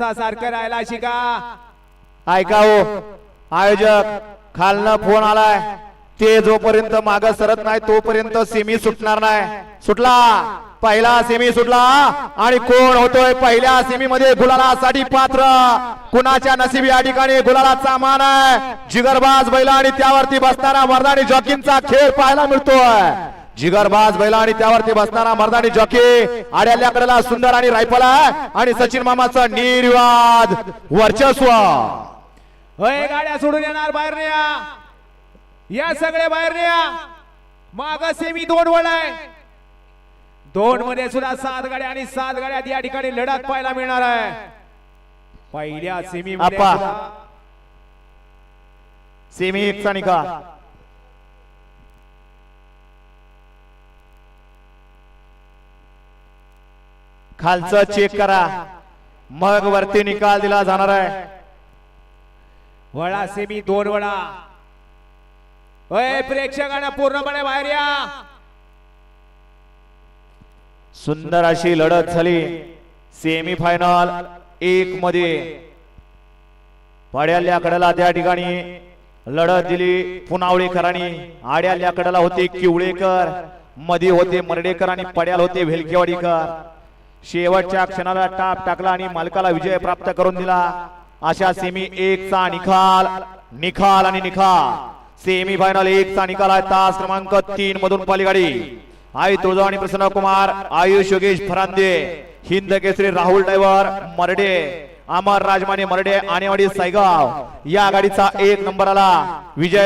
माणसासारखं राहायला शिका. ऐका हो आयोजक खालनं फोन आलाय. ते जोपर्यंत माग सरत नाही तोपर्यंत सेमी सुटणार नाही. सुटला? पहिला सेमी सुटला. आणि कोण होतोय पहिल्या सेमी मध्ये गुलालासाठी पात्र? कुणाच्या नशिबी या ठिकाणी गुलालाचा मान आहे? जिगरबाज बैला आणि त्यावरती बसणारा वरदानी जॉकिंगचा खेळ पाहायला मिळतोय. जिगरबाज बैला आणि त्यावरती बसणारा मर्दानी जॉकी. आड्याल्या कडेला सुंदर आणि रायफल आहे. आणि सचिन मामाचं निर्वाद वर्चस्व. होय गाड्या सोडून येणार बाहेर या. या सगळे बाहेर या. माग सेमी दोन वळ आहे. दोन मध्ये सुद्धा सात गाड्या आणि सात गाड्या या ठिकाणी लढत पाहायला मिळणार आहे. पहिल्या सेमी. सेमी एकचा निकाल. खालचं चेक करा. मग वरती निकाल दिला जाणार आहे. वळा सेमी दोन वळा. होय प्रेक्षकांना पूर्णपणे बाहेर या. सुंदर अशी लढत झाली. सेमी फायनल एक मध्ये. पाड्याल्या कडेला त्या ठिकाणी लढत दिली पुनावळेकरांनी. आड्याल्या कडेला होते किवळेकर. मध्ये होते मर्डेकर आणि पड्याल होते भेलकेवाडीकर. शेवटच्या क्षणाला टाप टाकला आणि मालकाला विजय प्राप्त करून दिला. अशा सेमी एकचा निकाल निकाल आणि निकाल सेमी फायनल एकचा निकाल आहे तास क्रमांक तीन मधून पलीगाडी. आई तुळजा आणि प्रसन्न कुमार आयुष योगेश फरांदे हिंद केसरी राहुल ड्रायव्हर मरडे अमर राजमाने मरडे आणेवाडी सायगाव. या गाडीचा एक नंबर आला. विजय